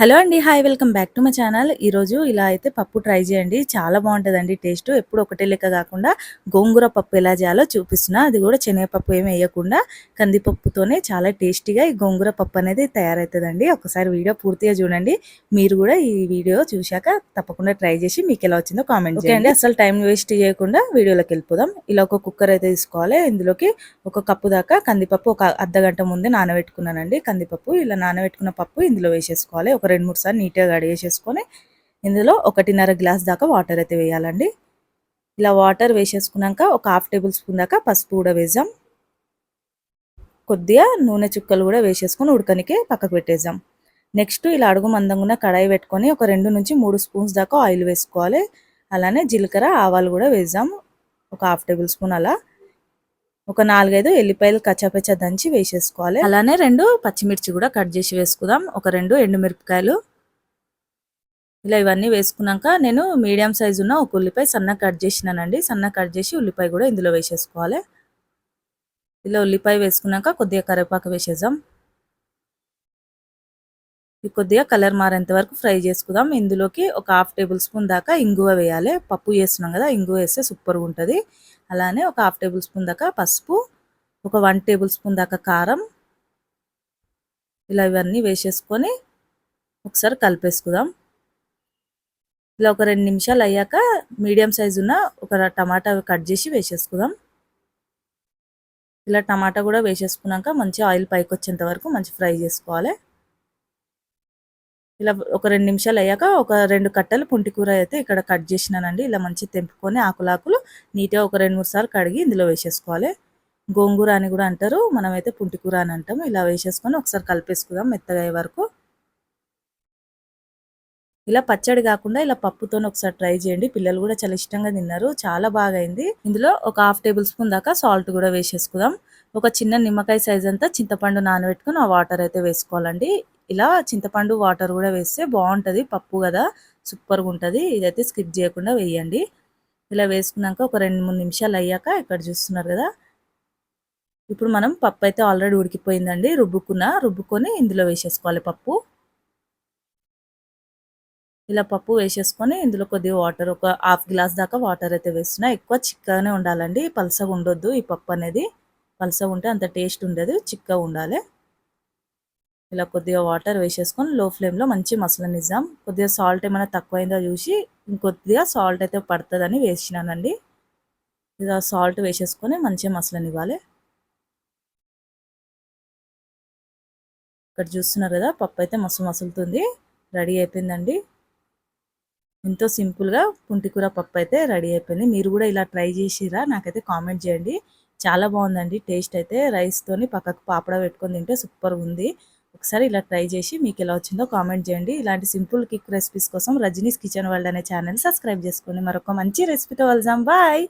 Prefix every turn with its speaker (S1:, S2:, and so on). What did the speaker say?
S1: Hello అండి hi welcome back to my channel. ఈరోజు ఇలా అయితే పప్పు ట్రై చేయండి. చాలా బాగుంటుందండి టేస్ట్. ఎప్పుడు ఒకటే లెక్క కాకుండా గోంగూర పప్పు ఎలా చేయాలో చూపిస్తున్నా. అది కూడా శనగపప్పు ఏమి వేయకుండా కందిపప్పుతోనే చాలా టేస్టీగా ఈ గోంగూర పప్పు అనేది తయారవుతుందండి. ఒకసారి వీడియో పూర్తిగా చూడండి. మీరు కూడా ఈ వీడియో చూశాక తప్పకుండా ట్రై చేసి మీకు ఎలా వచ్చిందో కామెంట్ చేయండి. అసలు టైం వేస్ట్ చేయకుండా వీడియోలోకి వెళ్ళిపోదాం. ఇలా ఒక కుక్కర్ అయితే తీసుకోవాలి. ఇందులోకి ఒక కప్పు దాకా కందిపప్పు ఒక అర్ధ గంట ముందే నానబెట్టుకున్నానండి. కందిపప్పు ఇలా నానబెట్టుకున్న పప్పు ఇందులో వేసేసుకోవాలి. ఒక రెండు మూడు సార్లు నీట్గా కడిగేసేసుకొని ఇందులో ఒకటిన్నర గ్లాస్ దాకా వాటర్ అయితే వేయాలండి. ఇలా వాటర్ వేసేసుకున్నాక ఒక హాఫ్ టేబుల్ స్పూన్ దాకా పసుపు కూడా వేసాం కొద్దిగా నూనె చుక్కలు కూడా వేసేసుకొని ఉడకనికి పక్కకు పెట్టేసాం నెక్స్ట్ ఇలా అడుగు మందంగా కడాయి పెట్టుకొని ఒక రెండు నుంచి మూడు స్పూన్స్ దాకా ఆయిల్ వేసుకోవాలి. అలానే జీలకర్ర ఆవాలు కూడా వేసాం ఒక హాఫ్ టేబుల్ స్పూన్ అలా. ఒక నాలుగైదు ఎల్లిపాయలు కచ్చాపచ్చ దంచి వేసేసుకోవాలి. అలానే రెండు పచ్చిమిర్చి కూడా కట్ చేసి వేసుకుందాం. ఒక రెండు ఎండుమిరపకాయలు. ఇలా ఇవన్నీ వేసుకున్నాక నేను మీడియం సైజు ఉన్న ఒక ఉల్లిపాయ సన్న కట్ చేసినానండి. సన్న కట్ చేసి ఉల్లిపాయ కూడా ఇందులో వేసేసుకోవాలి. ఇలా ఉల్లిపాయ వేసుకున్నాక కొద్దిగా కరివేపాకు వేసేద్దాం. కొద్దిగా కలర్ మారేంత వరకు ఫ్రై చేసుకుందాం. ఇందులోకి ఒక హాఫ్ టేబుల్ స్పూన్ దాకా ఇంగువ వేయాలి. పప్పు చేస్తున్నాం కదా ఇంగువ వేస్తే సూపర్గా ఉంటుంది. అలానే ఒక హాఫ్ టేబుల్ స్పూన్ దాకా పసుపు ఒక వన్ టేబుల్ స్పూన్ దాకా కారం ఇలా ఇవన్నీ వేసేసుకొని ఒకసారి కలిపేసుకుందాం. ఇలా ఒక రెండు నిమిషాలు అయ్యాక మీడియం సైజు ఉన్న ఒక టమాటా కట్ చేసి వేసేసుకుందాం. ఇలా టమాటా కూడా వేసేసుకున్నాక మంచి ఆయిల్ పైకి వచ్చేంత వరకు మంచి ఫ్రై చేసుకోవాలి. ఇలా ఒక రెండు నిమిషాలు అయ్యాక ఒక రెండు కట్టలు పుంటి కూర అయితే ఇక్కడ కట్ చేసినానండి. ఇలా మంచి తెంపుకొని ఆకులాకులు నీట్గా ఒక రెండు మూడు సార్లు కడిగి ఇందులో వేసేసుకోవాలి. గోంగూర అని కూడా అంటారు. మనమైతే పుంటి కూర అని అంటాము. ఇలా వేసేసుకొని ఒకసారి కలిపేసుకుందాం మెత్తగా అయ్యే వరకు. ఇలా పచ్చడి కాకుండా ఇలా పప్పుతో ఒకసారి ట్రై చేయండి. పిల్లలు కూడా చాలా ఇష్టంగా తిన్నారు. చాలా బాగా అయింది. ఇందులో ఒక హాఫ్ టేబుల్ స్పూన్ దాకా సాల్ట్ కూడా వేసేసుకుందాం. ఒక చిన్న నిమ్మకాయ సైజ్ అంతా చింతపండు నానబెట్టుకుని ఆ వాటర్ అయితే వేసుకోవాలండి. ఇలా చింతపండు వాటర్ కూడా వేస్తే బాగుంటుంది పప్పు కదా సూపర్గా ఉంటుంది. ఇదైతే స్కిప్ చేయకుండా వేయండి. ఇలా వేసుకున్నాక ఒక రెండు మూడు నిమిషాలు అయ్యాక ఇక్కడ చూస్తున్నారు కదా. ఇప్పుడు మనం పప్పు అయితే ఆల్రెడీ ఉడికిపోయిందండి రుబ్బుకున్న రుబ్బుకొని ఇందులో వేసేసుకోవాలి పప్పు. ఇలా పప్పు వేసేసుకొని ఇందులో కొద్దిగా వాటర్ ఒక హాఫ్ గ్లాస్ దాకా వాటర్ అయితే వేస్తున్నా. ఎక్కువ చిక్కగానే ఉండాలండి పలసగా ఉండొద్దు ఈ పప్పు అనేది. పలసగా ఉంటే అంత టేస్ట్ ఉండదు చిక్కగా ఉండాలి. ఇలా కొద్దిగా వాటర్ వేసేసుకొని లో ఫ్లేమ్లో మంచి నిజాం కొద్దిగా సాల్ట్ ఏమైనా తక్కువైందో చూసి ఇంకొద్దిగా సాల్ట్ అయితే పడుతుందని వేసినానండి. ఇలా సాల్ట్ వేసేసుకొని మంచిగా ఇవ్వాలి. ఇక్కడ చూస్తున్నారు కదా పప్పు అయితే మసు మసులుతుంది. రెడీ అయిపోయిందండి. ఎంతో సింపుల్గా పుంటికూర పప్పు అయితే రెడీ అయిపోయింది. మీరు కూడా ఇలా ట్రై చేసిరా నాకైతే కామెంట్ చేయండి. చాలా బాగుందండి టేస్ట్ అయితే. రైస్తోని పక్కకు పాపడ పెట్టుకొని తింటే సూపర్ ఉంది. ఒకసారి ఇలా ట్రై చేసి మీకు ఎలా వచ్చిందో కామెంట్ చేయండి. ఇలాంటి సింపుల్ కిక్ రెసిపీస్ కోసం రజనీస్ కిచెన్ వరల్డ్ అనే ఛానల్ సబ్స్క్రైబ్ చేసుకోండి. మరొక మంచి రెసిపీతో వెళ్దాం బాయ్!